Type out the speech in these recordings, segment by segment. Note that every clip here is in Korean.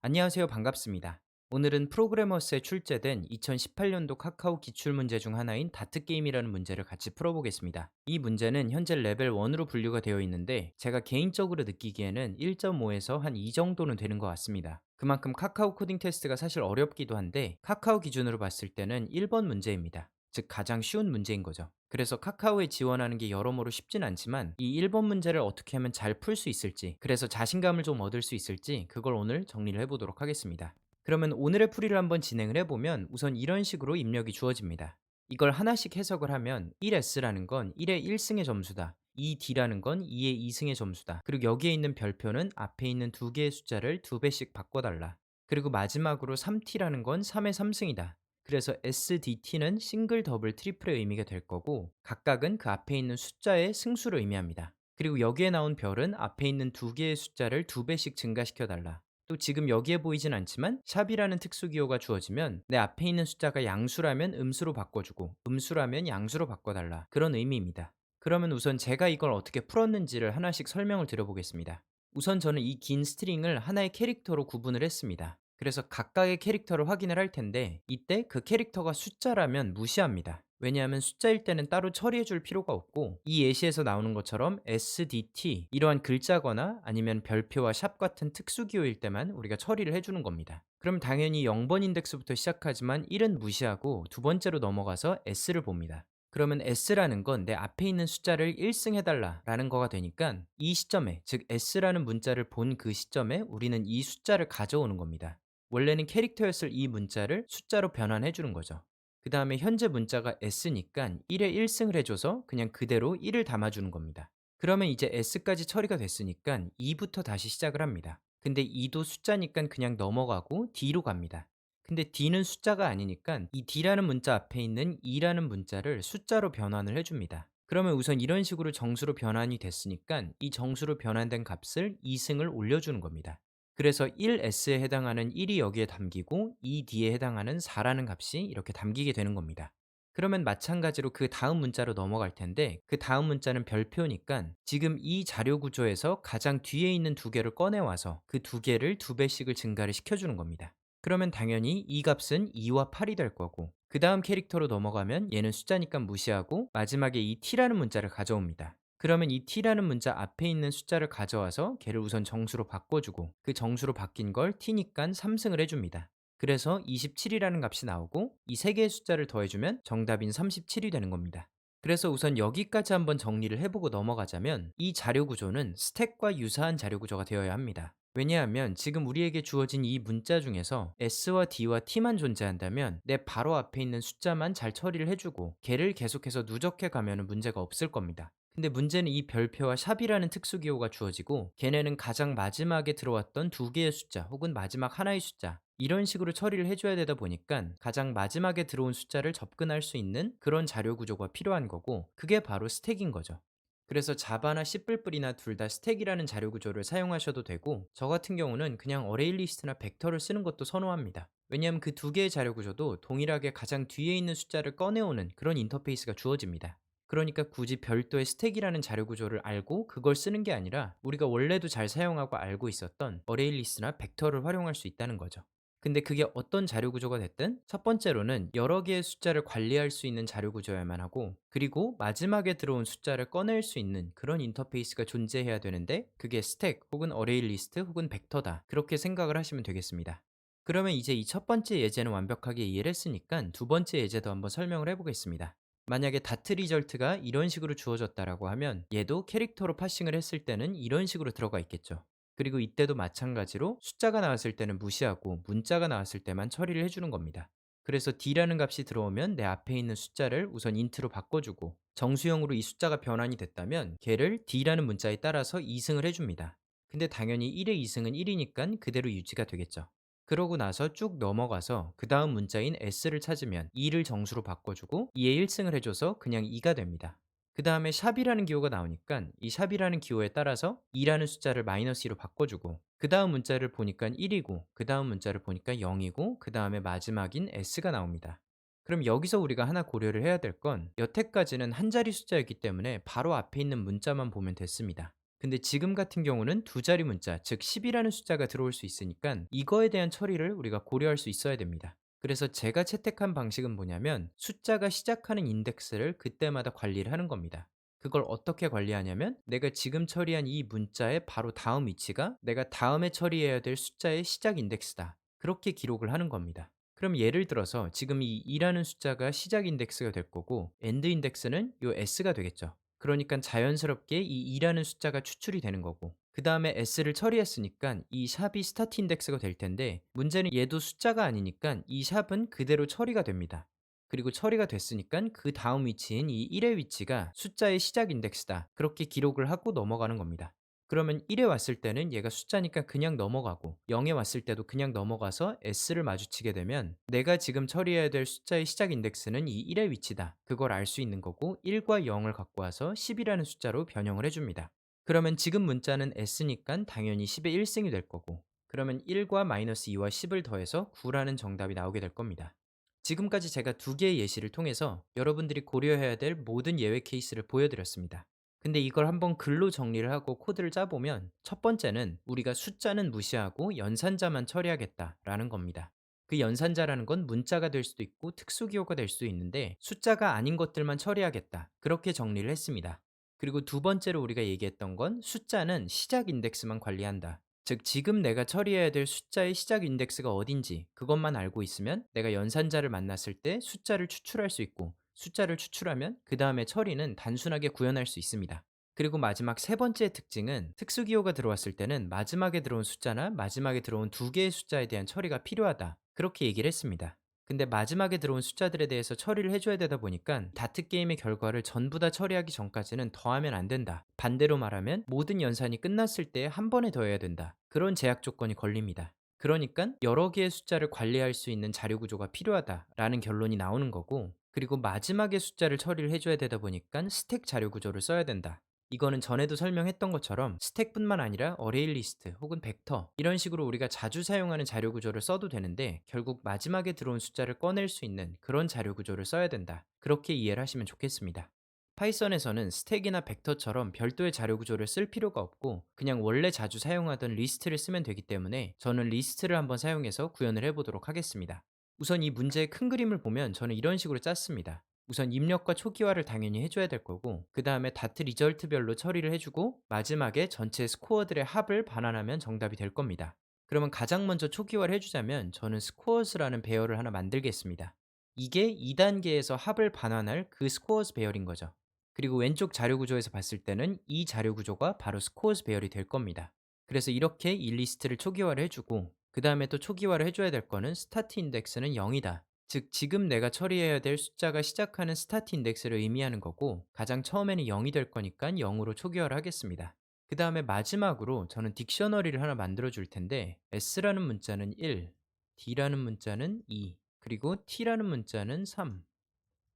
안녕하세요. 반갑습니다. 오늘은 프로그래머스에 출제된 2018년도 카카오 기출문제 중 하나인 다트게임이라는 문제를 같이 풀어보겠습니다. 이 문제는 현재 레벨 1으로 분류가 되어 있는데 제가 개인적으로 느끼기에는 1.5에서 한 2 정도는 되는 것 같습니다. 그만큼 카카오 코딩 테스트가 사실 어렵기도 한데 카카오 기준으로 봤을 때는 1번 문제입니다. 즉 가장 쉬운 문제인 거죠. 그래서 카카오에 지원하는 게 여러모로 쉽진 않지만 이 1번 문제를 어떻게 하면 잘 풀 수 있을지 그래서 자신감을 좀 얻을 수 있을지 그걸 오늘 정리를 해보도록 하겠습니다. 그러면 오늘의 풀이를 한번 진행을 해보면 우선 이런 식으로 입력이 주어집니다. 이걸 하나씩 해석을 하면 1S라는 건 1의 1승의 점수다. 2D라는 건 2의 2승의 점수다. 그리고 여기에 있는 별표는 앞에 있는 두 개의 숫자를 두 배씩 바꿔달라. 그리고 마지막으로 3T라는 건 3의 3승이다. 그래서 SDT는 싱글, 더블, 트리플의 의미가 될 거고 각각은 그 앞에 있는 숫자의 승수를 의미합니다. 그리고 여기에 나온 별은 앞에 있는 두 개의 숫자를 두 배씩 증가시켜 달라. 또 지금 여기에 보이진 않지만 샵이라는 특수 기호가 주어지면 내 앞에 있는 숫자가 양수라면 음수로 바꿔주고 음수라면 양수로 바꿔달라. 그런 의미입니다. 그러면 우선 제가 이걸 어떻게 풀었는지를 하나씩 설명을 드려보겠습니다. 우선 저는 이 긴 스트링을 하나의 캐릭터로 구분을 했습니다. 그래서 각각의 캐릭터를 확인을 할 텐데 이때 그 캐릭터가 숫자라면 무시합니다. 왜냐하면 숫자일 때는 따로 처리해 줄 필요가 없고 이 예시에서 나오는 것처럼 SDT 이러한 글자거나 아니면 별표와 샵 같은 특수 기호일 때만 우리가 처리를 해 주는 겁니다. 그럼 당연히 0번 인덱스부터 시작하지만 1은 무시하고 두 번째로 넘어가서 S를 봅니다. 그러면 S라는 건 내 앞에 있는 숫자를 1승 해달라 라는 거가 되니까 이 시점에 즉 S라는 문자를 본 그 시점에 우리는 이 숫자를 가져오는 겁니다. 원래는 캐릭터였을 이 문자를 숫자로 변환해 주는 거죠. 그 다음에 현재 문자가 S니까 1에 1승을 해줘서 그냥 그대로 1을 담아주는 겁니다. 그러면 이제 S까지 처리가 됐으니까 2부터 다시 시작을 합니다. 근데 2도 숫자니까 그냥 넘어가고 D로 갑니다. 근데 D는 숫자가 아니니까 이 D라는 문자 앞에 있는 2라는 문자를 숫자로 변환을 해줍니다. 그러면 우선 이런 식으로 정수로 변환이 됐으니까 이 정수로 변환된 값을 2승을 올려주는 겁니다. 그래서 1s에 해당하는 1이 여기에 담기고 2d에 해당하는 4라는 값이 이렇게 담기게 되는 겁니다. 그러면 마찬가지로 그 다음 문자로 넘어갈 텐데 그 다음 문자는 별표니까 지금 이 자료 구조에서 가장 뒤에 있는 두 개를 꺼내와서 그 두 개를 두 배씩을 증가를 시켜주는 겁니다. 그러면 당연히 이 값은 2와 8이 될 거고 그 다음 캐릭터로 넘어가면 얘는 숫자니까 무시하고 마지막에 이 t라는 문자를 가져옵니다. 그러면 이 t라는 문자 앞에 있는 숫자를 가져와서 걔를 우선 정수로 바꿔주고 그 정수로 바뀐 걸 t니까 3승을 해줍니다. 그래서 27이라는 값이 나오고 이 세 개의 숫자를 더해주면 정답인 37이 되는 겁니다. 그래서 우선 여기까지 한번 정리를 해보고 넘어가자면 이 자료 구조는 스택과 유사한 자료 구조가 되어야 합니다. 왜냐하면 지금 우리에게 주어진 이 문자 중에서 S와 D와 T만 존재한다면 내 바로 앞에 있는 숫자만 잘 처리를 해주고 걔를 계속해서 누적해 가면 문제가 없을 겁니다. 근데 문제는 이 별표와 샵이라는 특수 기호가 주어지고 걔네는 가장 마지막에 들어왔던 두 개의 숫자 혹은 마지막 하나의 숫자 이런 식으로 처리를 해줘야 되다 보니까 가장 마지막에 들어온 숫자를 접근할 수 있는 그런 자료 구조가 필요한 거고 그게 바로 스택인 거죠. 그래서 자바나 C++이나 둘 다 스택이라는 자료 구조를 사용하셔도 되고 저 같은 경우는 그냥 어레이 리스트나 벡터를 쓰는 것도 선호합니다. 왜냐하면 그 두 개의 자료 구조도 동일하게 가장 뒤에 있는 숫자를 꺼내오는 그런 인터페이스가 주어집니다. 그러니까 굳이 별도의 스택이라는 자료 구조를 알고 그걸 쓰는 게 아니라 우리가 원래도 잘 사용하고 알고 있었던 어레이 리스트나 벡터를 활용할 수 있다는 거죠. 근데 그게 어떤 자료 구조가 됐든 첫 번째로는 여러 개의 숫자를 관리할 수 있는 자료 구조여야만 하고 그리고 마지막에 들어온 숫자를 꺼낼 수 있는 그런 인터페이스가 존재해야 되는데 그게 스택 혹은 어레이 리스트 혹은 벡터다 그렇게 생각을 하시면 되겠습니다. 그러면 이제 이 첫 번째 예제는 완벽하게 이해를 했으니까 두 번째 예제도 한번 설명을 해보겠습니다. 만약에 다트 리절트가 이런 식으로 주어졌다라고 하면 얘도 캐릭터로 파싱을 했을 때는 이런 식으로 들어가 있겠죠. 그리고 이때도 마찬가지로 숫자가 나왔을 때는 무시하고 문자가 나왔을 때만 처리를 해주는 겁니다. 그래서 d라는 값이 들어오면 내 앞에 있는 숫자를 우선 인트로 바꿔주고 정수형으로 이 숫자가 변환이 됐다면 걔를 d라는 문자에 따라서 이승을 해줍니다. 근데 당연히 1의 이승은 1이니까 그대로 유지가 되겠죠. 그러고 나서 쭉 넘어가서 그 다음 문자인 s를 찾으면 2를 정수로 바꿔주고 2의 1승을 해줘서 그냥 2가 됩니다. 그 다음에 샵이라는 기호가 나오니까 이 샵이라는 기호에 따라서 2라는 숫자를 마이너스 2로 바꿔주고 그 다음 문자를 보니까 1이고 그 다음 문자를 보니까 0이고 그 다음에 마지막인 s가 나옵니다. 그럼 여기서 우리가 하나 고려를 해야 될 건 여태까지는 한 자리 숫자였기 때문에 바로 앞에 있는 문자만 보면 됐습니다. 근데 지금 같은 경우는 두 자리 문자, 즉 10이라는 숫자가 들어올 수 있으니까 이거에 대한 처리를 우리가 고려할 수 있어야 됩니다. 그래서 제가 채택한 방식은 뭐냐면 숫자가 시작하는 인덱스를 그때마다 관리를 하는 겁니다. 그걸 어떻게 관리하냐면 내가 지금 처리한 이 문자의 바로 다음 위치가 내가 다음에 처리해야 될 숫자의 시작 인덱스다. 그렇게 기록을 하는 겁니다. 그럼 예를 들어서 지금 이 2라는 숫자가 시작 인덱스가 될 거고 엔드 인덱스는 요 s가 되겠죠. 그러니까 자연스럽게 이 2라는 숫자가 추출이 되는 거고 그 다음에 s를 처리했으니까 이 샵이 스타트 인덱스가 될 텐데 문제는 얘도 숫자가 아니니까 이 샵은 그대로 처리가 됩니다. 그리고 처리가 됐으니까 그 다음 위치인 이 1의 위치가 숫자의 시작 인덱스다. 그렇게 기록을 하고 넘어가는 겁니다. 그러면 1에 왔을 때는 얘가 숫자니까 그냥 넘어가고 0에 왔을 때도 그냥 넘어가서 s를 마주치게 되면 내가 지금 처리해야 될 숫자의 시작 인덱스는 이 1의 위치다. 그걸 알 수 있는 거고 1과 0을 갖고 와서 10이라는 숫자로 변형을 해줍니다. 그러면 지금 문자는 s니까 당연히 10의 1승이 될 거고 그러면 1과 마이너스 2와 10을 더해서 9라는 정답이 나오게 될 겁니다. 지금까지 제가 두 개의 예시를 통해서 여러분들이 고려해야 될 모든 예외 케이스를 보여드렸습니다. 근데 이걸 한번 글로 정리를 하고 코드를 짜보면 첫 번째는 우리가 숫자는 무시하고 연산자만 처리하겠다라는 겁니다. 그 연산자라는 건 문자가 될 수도 있고 특수기호가 될 수도 있는데 숫자가 아닌 것들만 처리하겠다. 그렇게 정리를 했습니다. 그리고 두 번째로 우리가 얘기했던 건 숫자는 시작 인덱스만 관리한다. 즉 지금 내가 처리해야 될 숫자의 시작 인덱스가 어딘지 그것만 알고 있으면 내가 연산자를 만났을 때 숫자를 추출할 수 있고 숫자를 추출하면 그 다음에 처리는 단순하게 구현할 수 있습니다. 그리고 마지막 세 번째 특징은 특수기호가 들어왔을 때는 마지막에 들어온 숫자나 마지막에 들어온 두 개의 숫자에 대한 처리가 필요하다. 그렇게 얘기를 했습니다. 근데 마지막에 들어온 숫자들에 대해서 처리를 해줘야 되다 보니까 다트 게임의 결과를 전부 다 처리하기 전까지는 더하면 안 된다. 반대로 말하면 모든 연산이 끝났을 때 한 번에 더해야 된다. 그런 제약 조건이 걸립니다. 그러니까 여러 개의 숫자를 관리할 수 있는 자료 구조가 필요하다라는 결론이 나오는 거고 그리고 마지막에 숫자를 처리를 해줘야 되다 보니까 스택 자료 구조를 써야 된다. 이거는 전에도 설명했던 것처럼 스택뿐만 아니라 어레이 리스트 혹은 벡터 이런 식으로 우리가 자주 사용하는 자료 구조를 써도 되는데 결국 마지막에 들어온 숫자를 꺼낼 수 있는 그런 자료 구조를 써야 된다. 그렇게 이해를 하시면 좋겠습니다. 파이썬에서는 스택이나 벡터처럼 별도의 자료 구조를 쓸 필요가 없고 그냥 원래 자주 사용하던 리스트를 쓰면 되기 때문에 저는 리스트를 한번 사용해서 구현을 해보도록 하겠습니다. 우선 이 문제의 큰 그림을 보면 저는 이런 식으로 짰습니다. 우선 입력과 초기화를 당연히 해줘야 될 거고 그 다음에 다트 리절트별로 처리를 해주고 마지막에 전체 스코어들의 합을 반환하면 정답이 될 겁니다. 그러면 가장 먼저 초기화를 해주자면 저는 스코어스라는 배열을 하나 만들겠습니다. 이게 2단계에서 합을 반환할 그 스코어스 배열인 거죠. 그리고 왼쪽 자료 구조에서 봤을 때는 이 자료 구조가 바로 스코어스 배열이 될 겁니다. 그래서 이렇게 이 리스트를 초기화를 해주고 그 다음에 또 초기화를 해줘야 될 거는 스타트 인덱스는 0이다. 즉 지금 내가 처리해야 될 숫자가 시작하는 스타트 인덱스를 의미하는 거고 가장 처음에는 0이 될 거니까 0으로 초기화를 하겠습니다. 그 다음에 마지막으로 저는 딕셔너리를 하나 만들어 줄 텐데 s라는 문자는 1, d라는 문자는 2, 그리고 t라는 문자는 3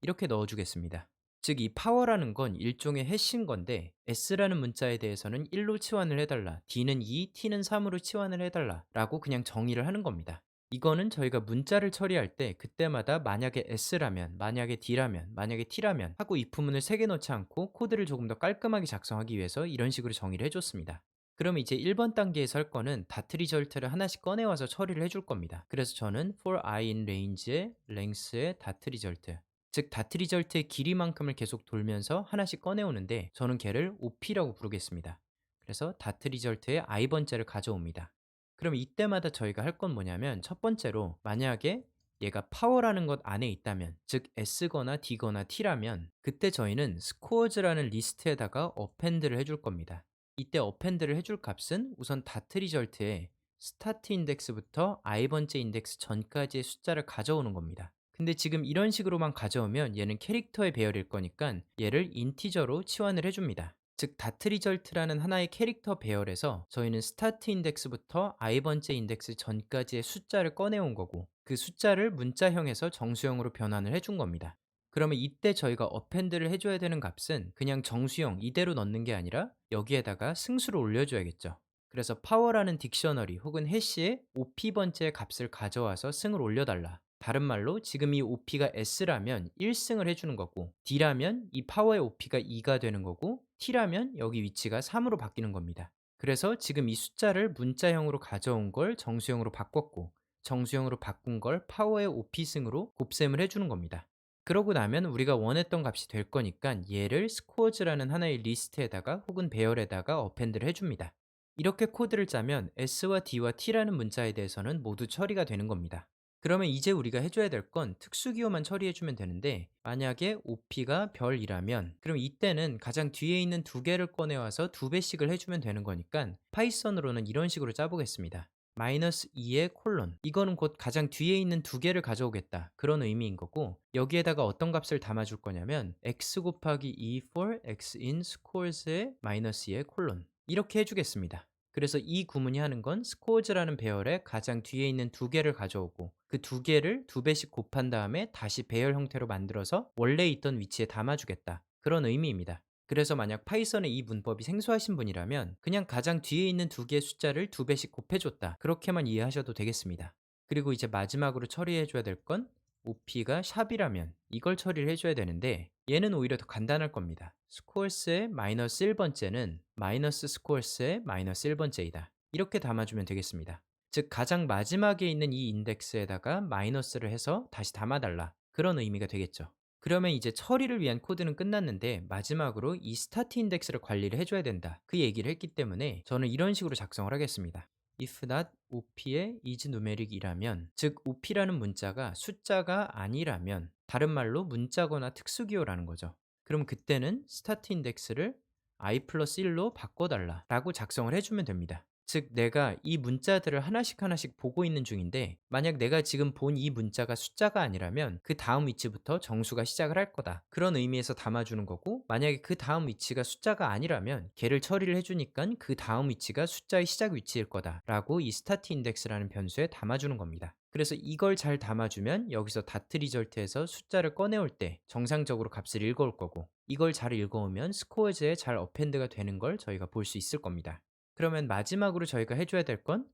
이렇게 넣어주겠습니다. 즉 이 파워라는 건 일종의 해시인 건데 s라는 문자에 대해서는 1로 치환을 해달라, d는 2, t는 3으로 치환을 해달라 라고 그냥 정의를 하는 겁니다. 이거는 저희가 문자를 처리할 때 그때마다 만약에 s라면, 만약에 d라면, 만약에 t라면 하고 if문을 3개 넣지 않고 코드를 조금 더 깔끔하게 작성하기 위해서 이런 식으로 정의를 해줬습니다. 그럼 이제 1번 단계에서 할 거는 다트 리절트를 하나씩 꺼내와서 처리를 해줄 겁니다. 그래서 저는 for i in range의 length의 다트 리절트 즉 다트 리절트의 길이만큼을 계속 돌면서 하나씩 꺼내오는데 저는 걔를 op라고 부르겠습니다. 그래서 다트 리절트의 i번째를 가져옵니다. 그럼 이때마다 저희가 할 건 뭐냐면 첫 번째로 만약에 얘가 파워라는 것 안에 있다면 즉 S거나 D거나 T라면 그때 저희는 스코어즈라는 리스트에다가 append를 해줄 겁니다. 이때 append를 해줄 값은 우선 다트 리절트에 스타트 인덱스부터 i번째 인덱스 전까지의 숫자를 가져오는 겁니다. 근데 지금 이런 식으로만 가져오면 얘는 캐릭터의 배열일 거니까 얘를 인티저로 치환을 해줍니다. 즉 다트 리절트라는 하나의 캐릭터 배열에서 저희는 스타트 인덱스부터 i번째 인덱스 전까지의 숫자를 꺼내온 거고 그 숫자를 문자형에서 정수형으로 변환을 해준 겁니다. 그러면 이때 저희가 append를 해줘야 되는 값은 그냥 정수형 이대로 넣는 게 아니라 여기에다가 승수를 올려줘야겠죠. 그래서 파워라는 딕셔너리 혹은 해시의 op번째 값을 가져와서 승을 올려달라 다른 말로 지금 이 OP가 S라면 1승을 해주는 거고 D라면 이 파워의 OP가 2가 되는 거고 T라면 여기 위치가 3으로 바뀌는 겁니다. 그래서 지금 이 숫자를 문자형으로 가져온 걸 정수형으로 바꿨고 정수형으로 바꾼 걸 파워의 OP승으로 곱셈을 해주는 겁니다. 그러고 나면 우리가 원했던 값이 될 거니까 얘를 스코어즈라는 하나의 리스트에다가 혹은 배열에다가 어펜드를 해줍니다. 이렇게 코드를 짜면 S와 D와 T라는 문자에 대해서는 모두 처리가 되는 겁니다. 그러면 이제 우리가 해줘야 될 건 특수기호만 처리해주면 되는데 만약에 OP가 별이라면 그럼 이때는 가장 뒤에 있는 두 개를 꺼내와서 두 배씩을 해주면 되는 거니까 파이썬으로는 이런 식으로 짜보겠습니다. 마이너스 2의 콜론. 이거는 곧 가장 뒤에 있는 두 개를 가져오겠다. 그런 의미인 거고 여기에다가 어떤 값을 담아줄 거냐면 x 곱하기 2 for x in scores의 마이너스 2의 콜론. 이렇게 해주겠습니다. 그래서 이 구문이 하는 건 scores라는 배열의 가장 뒤에 있는 두 개를 가져오고 그 두 개를 두 배씩 곱한 다음에 다시 배열 형태로 만들어서 원래 있던 위치에 담아주겠다 그런 의미입니다 그래서 만약 파이썬의 이 문법이 생소하신 분이라면 그냥 가장 뒤에 있는 두 개의 숫자를 두 배씩 곱해줬다. 그렇게만 이해하셔도 되겠습니다. 그리고 이제 마지막으로 처리해줘야 될 건 OP가 샵이라면 이걸 처리를 해줘야 되는데 얘는 오히려 더 간단할 겁니다. 스코어스의 마이너스 1번째는 마이너스 스코어스의 마이너스 1번째이다. 이렇게 담아주면 되겠습니다. 즉 가장 마지막에 있는 이 인덱스에다가 마이너스를 해서 다시 담아달라. 그런 의미가 되겠죠. 그러면 이제 처리를 위한 코드는 끝났는데 마지막으로 이 스타트 인덱스를 관리를 해줘야 된다. 그 얘기를 했기 때문에 저는 이런 식으로 작성을 하겠습니다. if not op의 is numeric이라면 즉 op라는 문자가 숫자가 아니라면 다른 말로 문자거나 특수기호라는 거죠. 그럼 그때는 스타트 인덱스를 i 플러스 1로 바꿔달라 라고 작성을 해주면 됩니다. 즉 내가 이 문자들을 하나씩 하나씩 보고 있는 중인데 만약 내가 지금 본 이 문자가 숫자가 아니라면 그 다음 위치부터 정수가 시작을 할 거다. 그런 의미에서 담아주는 거고 만약에 그 다음 위치가 숫자가 아니라면 걔를 처리를 해주니까 그 다음 위치가 숫자의 시작 위치일 거다. 라고 이 스타트 인덱스라는 변수에 담아주는 겁니다. 그래서 이걸 잘 담아주면 여기서 다트 리절트에서 숫자를 꺼내올 때 정상적으로 값을 읽어올 거고 이걸 잘 읽어오면 스코어즈에 잘 어펜드가 되는 걸 저희가 볼 수 있을 겁니다 그러면 마지막으로 저희가 해줘야 될 건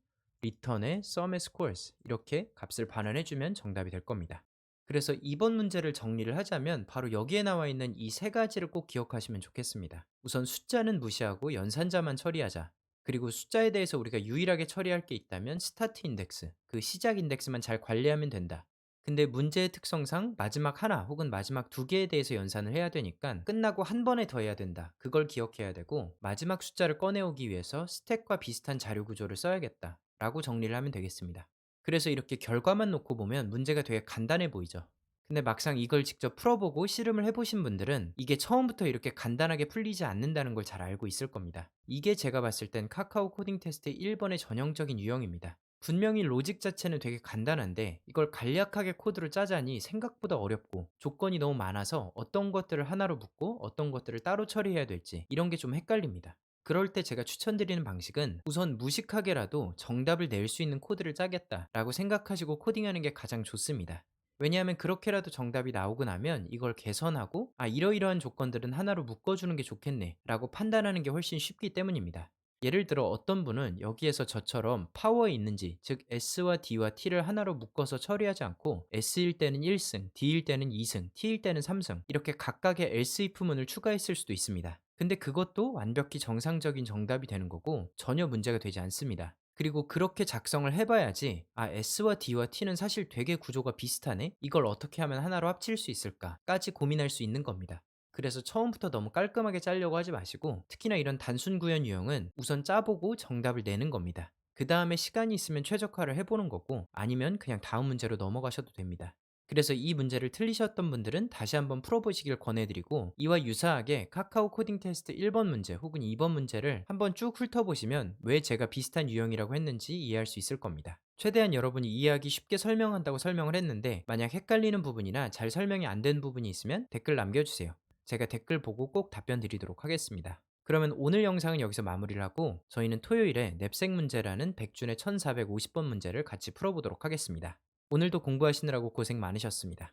return의 sum의 scores 이렇게 값을 반환해주면 정답이 될 겁니다. 그래서 이번 문제를 정리를 하자면 바로 여기에 나와 있는 이 세 가지를 꼭 기억하시면 좋겠습니다. 우선 숫자는 무시하고 연산자만 처리하자. 그리고 숫자에 대해서 우리가 유일하게 처리할 게 있다면 스타트 인덱스, 그 시작 인덱스만 잘 관리하면 된다. 근데 문제의 특성상 마지막 하나 혹은 마지막 두 개에 대해서 연산을 해야 되니까 끝나고 한 번에 더 해야 된다. 그걸 기억해야 되고 마지막 숫자를 꺼내오기 위해서 스택과 비슷한 자료 구조를 써야겠다. 라고 정리를 하면 되겠습니다. 그래서 이렇게 결과만 놓고 보면 문제가 되게 간단해 보이죠. 근데 막상 이걸 직접 풀어보고 실험을 해보신 분들은 이게 처음부터 이렇게 간단하게 풀리지 않는다는 걸 잘 알고 있을 겁니다. 이게 제가 봤을 땐 카카오 코딩 테스트 1번의 전형적인 유형입니다. 분명히 로직 자체는 되게 간단한데 이걸 간략하게 코드를 짜자니 생각보다 어렵고 조건이 너무 많아서 어떤 것들을 하나로 묶고 어떤 것들을 따로 처리해야 될지 이런 게 좀 헷갈립니다. 그럴 때 제가 추천드리는 방식은 우선 무식하게라도 정답을 낼 수 있는 코드를 짜겠다 라고 생각하시고 코딩하는 게 가장 좋습니다. 왜냐하면 그렇게라도 정답이 나오고 나면 이걸 개선하고 아 이러이러한 조건들은 하나로 묶어주는 게 좋겠네 라고 판단하는 게 훨씬 쉽기 때문입니다. 예를 들어 어떤 분은 여기에서 저처럼 파워에 있는지 즉 S와 D와 T를 하나로 묶어서 처리하지 않고 S일 때는 1승, D일 때는 2승, T일 때는 3승 이렇게 각각의 else if문을 추가했을 수도 있습니다. 근데 그것도 완벽히 정상적인 정답이 되는 거고 전혀 문제가 되지 않습니다. 그리고 그렇게 작성을 해봐야지 아 S와 D와 T는 사실 되게 구조가 비슷하네 이걸 어떻게 하면 하나로 합칠 수 있을까까지 고민할 수 있는 겁니다. 그래서 처음부터 너무 깔끔하게 짜려고 하지 마시고 특히나 이런 단순 구현 유형은 우선 짜보고 정답을 내는 겁니다. 그 다음에 시간이 있으면 최적화를 해보는 거고 아니면 그냥 다음 문제로 넘어가셔도 됩니다. 그래서 이 문제를 틀리셨던 분들은 다시 한번 풀어보시길 권해드리고 이와 유사하게 카카오 코딩 테스트 1번 문제 혹은 2번 문제를 한번 쭉 훑어보시면 왜 제가 비슷한 유형이라고 했는지 이해할 수 있을 겁니다. 최대한 여러분이 이해하기 쉽게 설명한다고 설명을 했는데 만약 헷갈리는 부분이나 잘 설명이 안 된 부분이 있으면 댓글 남겨주세요. 제가 댓글 보고 꼭 답변 드리도록 하겠습니다. 그러면 오늘 영상은 여기서 마무리를 하고 저희는 토요일에 넵생 문제라는 백준의 1450번 문제를 같이 풀어보도록 하겠습니다. 오늘도 공부하시느라고 고생 많으셨습니다.